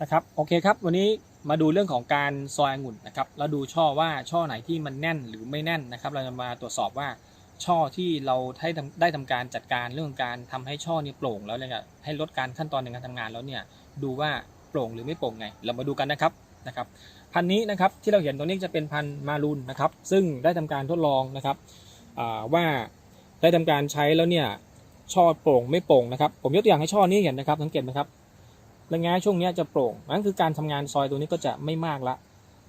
นะครับโอเคครับ วันนี้มาดูเรื่องของการซอยองุ่นนะครับแล้วดูช่อว่าช่อไหนที่มันแน่นหรือไม่แน่นนะครับ เราจะมาตรวจสอบว่าช่อที่เราได้ทำได้ทำการจัดการเรื่องการทำให้ช่อนี้โปร่งแล้วเนี่ยให้ลดการขั้นตอนในการทำงานแล้วเนี่ยดูว่าโปร่งหรือไม่โปร่งไง เรามาดูกันนะครับนะครับ พันนี้นะครับที่เราเห็นตรงนี้จะเป็นพันมารุนนะครับ ซึ่งได้ทำการทดลองนะครับว่าได้ทำการใช้แล้วเนี่ยช่อโปร่งไม่โปร่งนะครับ ผมยกตัวอย่างให้ช่อนี้เห็นนะครับสังเกตไหมครับ ระงะช่วงนี้จะโปร่งนั่นคือการทำงานซอยตัวนี้ก็จะไม่มากละ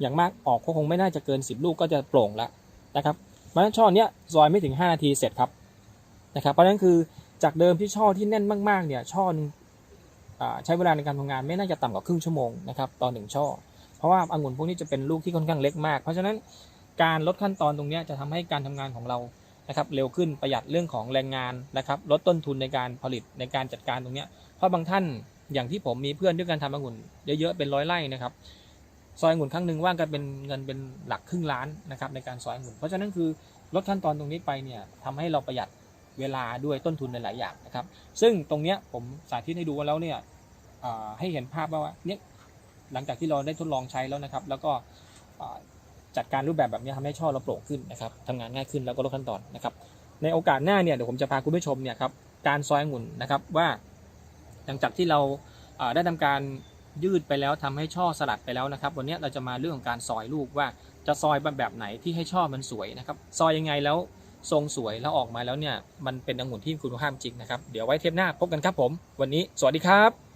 อย่างมากออกก็คงไม่น่าจะเกิน 10 ลูกก็จะโปร่งละนะครับเพราะฉะนั้นช่อเนี้ยซอยไม่ถึง 5 นาทีเสร็จครับนะครับ เพราะฉะนั้นคือจากเดิมที่ช่อที่แน่นมากๆเนี่ยช่อนึงใช้เวลาในการทำงานไม่น่าจะต่ำกว่าครึ่งชั่วโมงนะครับต่อหนึ่งช่อ เพราะว่าองุ่นพวกนี้จะเป็นลูกที่ค่อนข้างเล็กมาก เพราะฉะนั้นการลดขั้นตอนตรงนี้จะทำให้การทำงานของเรานะครับเร็วขึ้นประหยัดเรื่องของแรงงานนะครับลดต้นทุนในการผลิตในการจัดการตรงนี้เพราะบางท่าน อย่างที่ผมมีเพื่อนด้วยกันทำองุ่นเยอะๆเป็นร้อยไร่นะครับซอยองุ่นครั้งหนึ่งว่างกันเป็นเงินเป็นหลักครึ่งล้านนะครับในการซอยองุ่นเพราะฉะนั้นคือลดขั้นตอนตรงนี้ไปเนี่ยทำให้เราประหยัดเวลาด้วยต้นทุนในหลายอย่างนะครับ ซึ่งตรงเนี้ยผมสาธิตให้ดูแล้วเนี่ยให้เห็นภาพว่าเนี่ยหลังจากที่เราได้ทดลองใช้แล้วนะครับ แล้วก็จัดการรูปแบบแบบนี้ทำให้ช่อเราโปร่งขึ้นนะครับทำงานง่ายขึ้นแล้วก็ลดขั้นตอนนะครับ ในโอกาสหน้าเนี่ยเดี๋ยวผมจะพาคุณผู้ชมเนี่ยครับการซอยองุ่นนะครับว่า หลังจากที่เรา ได้ทำการยืดไปแล้วทำให้ช่อสลัดไปแล้วนะครับ วันนี้เราจะมาเรื่องของการซอยลูกว่าจะซอยแบบไหนที่ให้ช่อมันสวยนะครับ ซอยยังไงแล้วทรงสวยแล้วออกมาแล้วเนี่ยมันเป็นองุ่นที่คุณภาพจริงนะครับ เดี๋ยวไว้เทปหน้าพบกันครับผม วันนี้สวัสดีครับ